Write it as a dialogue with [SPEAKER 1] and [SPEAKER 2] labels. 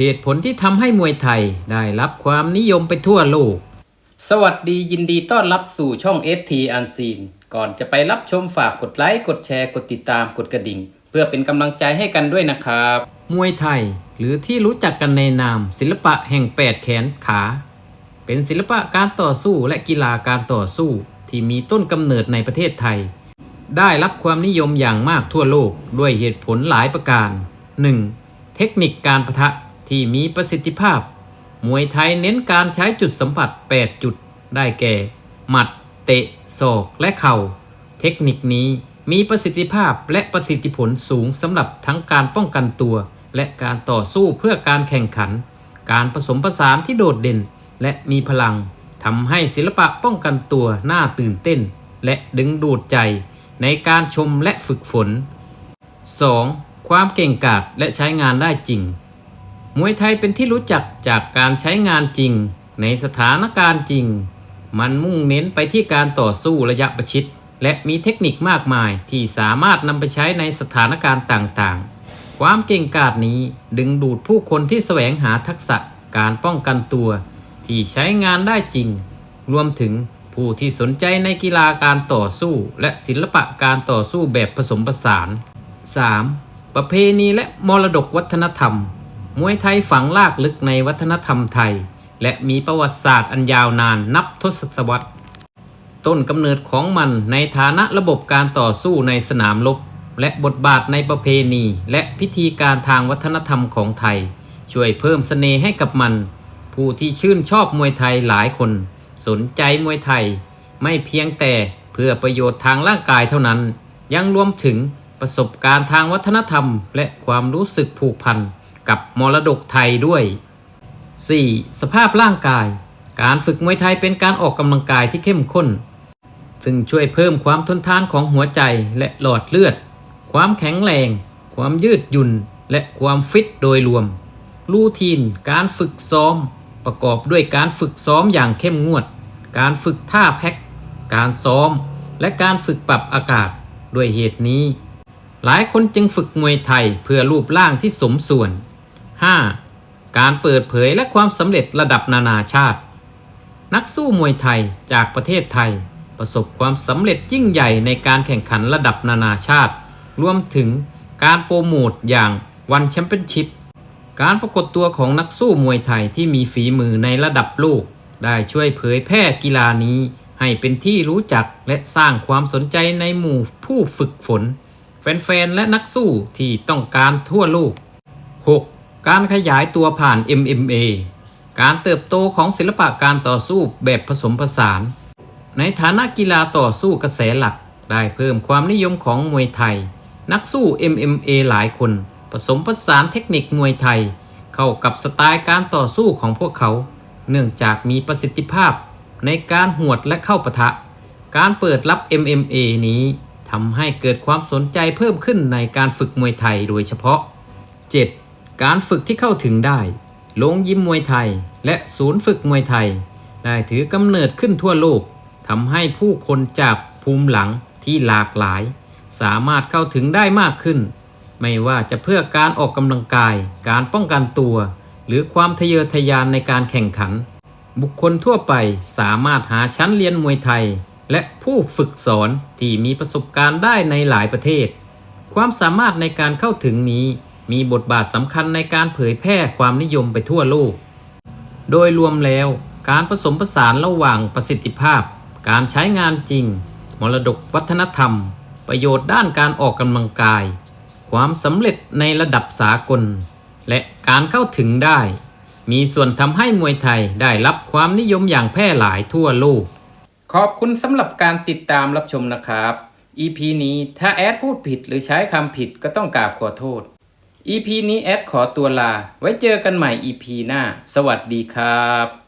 [SPEAKER 1] เหตุผลที่ทำให้มวยไทยได้รับความนิยมไปทั่วโลก สวัสดียินดีต้อนรับสู่ช่อง ST Unseen ก่อนจะไปรับชมฝากกดไลค์ กดแชร์ กดติดตาม กดกระดิ่ง เพื่อเป็นกำลังใจให้กันด้วยนะครับ มวยไทย หรือที่รู้จักกันในนาม ศิลปะแห่งแปดแขนขา เป็นศิลปะการต่อสู้และกีฬาการต่อสู้ ที่มีต้นกำเนิดในประเทศไทย ได้รับความนิยมอย่างมากทั่วโลกด้วยเหตุผลหลายประการ 1. เทคนิคการประทะ ที่มีประสิทธิภาพ มวยไทยเน้นการใช้จุดสัมผัส 8 จุดได้แก่ หมัด เตะ ศอก และเข่า เทคนิคนี้มีประสิทธิภาพและประสิทธิผลสูงสำหรับทั้งการป้องกันตัว และการต่อสู้เพื่อการแข่งขัน การผสมผสานที่โดดเด่น และมีพลังทำให้ศิลปะป้องกันตัวน่าตื่นเต้น และดึงดูดใจในการชมและฝึกฝน 2. ความเก่งกาจและใช้งานได้จริง มวยไทยเป็นที่รู้จักจากการใช้งานจริง ในสถานการณ์จริง มันมุ่งเน้นไปที่การต่อสู้ระยะประชิด และมีเทคนิคมากมายที่สามารถนำไปใช้ในสถานการณ์ต่างๆ ความเก่งกาจนี้ดึงดูดผู้คนที่แสวงหาทักษะการป้องกันตัว ที่ใช้งานได้จริง รวมถึงผู้ที่สนใจในกีฬาการต่อสู้ และศิลปะการต่อสู้แบบผสมผสาน 3. ประเพณีและมรดกวัฒนธรรม มวยไทยฝังลากลึกในวัฒนธรรมไทย และมีประวัติศาสตร์อันยาวนานนับทศวรรษ ต้นกำเนิดของมันในฐานะระบบการต่อสู้ในสนามรบและบทบาทในประเพณี และพิธีการทางวัฒนธรรมของไทย ช่วยเพิ่มเสน่ห์ให้กับมัน ผู้ที่ชื่นชอบมวยไทยหลายคน สนใจมวยไทย ไม่เพียงแต่เพื่อประโยชน์ทางร่างกายเท่านั้น ยังรวมถึงประสบการณ์ทางวัฒนธรรม และความรู้สึกผูกพัน กับมรดกไทยด้วย 4. สภาพร่างกาย การฝึกมวยไทยเป็นการออกกำลังกายที่เข้มข้น ซึ่งช่วยเพิ่มความทนทานของหัวใจและหลอดเลือด ความแข็งแรง ความยืดหยุ่น และความฟิตโดยรวม รูทีน การฝึกซ้อม ประกอบด้วยการฝึกซ้อมอย่างเข้มงวด การฝึกท่าแพ็ค การซ้อม และการฝึกปรับอากาศ ด้วยเหตุนี้ หลายคนจึงฝึกมวยไทยเพื่อรูปร่างที่สมส่วน 5. การเปิดเผยและความสำเร็จระดับนานาชาติ นักสู้มวยไทยจากประเทศไทย ประสบความสำเร็จยิ่งใหญ่ในการแข่งขันระดับนานาชาติ รวมถึงการโปรโมทอย่างวันแชมเปี้ยนชิพการปรากฏตัวของนักสู้มวยไทยที่มีฝีมือในระดับโลก ได้ช่วยเผยแพร่กีฬานี้ให้เป็นที่รู้จักและสร้างความสนใจในหมู่ผู้ฝึกฝน แฟนๆ และนักสู้ที่ต้องการทั่วโลก 6. การขยายตัวผ่าน MMA การเติบโตของศิลปะการต่อสู้แบบผสมผสาน ในฐานะกีฬาต่อสู้กระแสหลัก ได้เพิ่มความนิยมของมวยไทย นักสู้ MMA หลายคน ผสมผสานเทคนิคมวยไทย เข้ากับสไตล์การต่อสู้ของพวกเขา เนื่องจากมีประสิทธิภาพ ในการหวดและเข้าปะทะ การเปิดรับ MMA นี้ทำให้เกิดความสนใจเพิ่มขึ้นในการฝึกมวยไทยโดยเฉพาะ 7. การฝึกที่เข้าถึงได้ โรงยิมมวยไทย และศูนย์ฝึกมวยไทย ได้ถือกำเนิดขึ้นทั่วโลกทำให้ผู้คนจากภูมิหลังที่หลากหลาย สามารถเข้าถึงได้มากขึ้น ไม่ว่าจะเพื่อการออกกำลังกาย การป้องกันตัว หรือความทะเยอทะยานในการแข่งขัน บุคคลทั่วไปสามารถหาชั้นเรียนมวยไทย และผู้ฝึกสอนที่มีประสบการณ์ได้ในหลายประเทศ ความสามารถในการเข้าถึงนี้ มีบทบาทสำคัญในการเผยแพร่ความนิยมไปทั่วโลก โดยรวมแล้วการผสมผสานระหว่างประสิทธิภาพ การใช้งานจริง มรดกวัฒนธรรม ประโยชน์ด้านการออกกำลังกาย ความสำเร็จในระดับสากล และการเข้าถึงได้ มีส่วนทำให้มวยไทยได้รับความนิยมอย่างแพร่หลายทั่วโลก ขอบคุณสำหรับการติดตามรับชมนะครับ EP นี้ถ้าแอดพูดผิดหรือใช้คำผิดก็ต้องกราบขอโทษ EP นี้แอดขอตัวลา ไว้เจอกันใหม่ EP หน้า สวัสดีครับ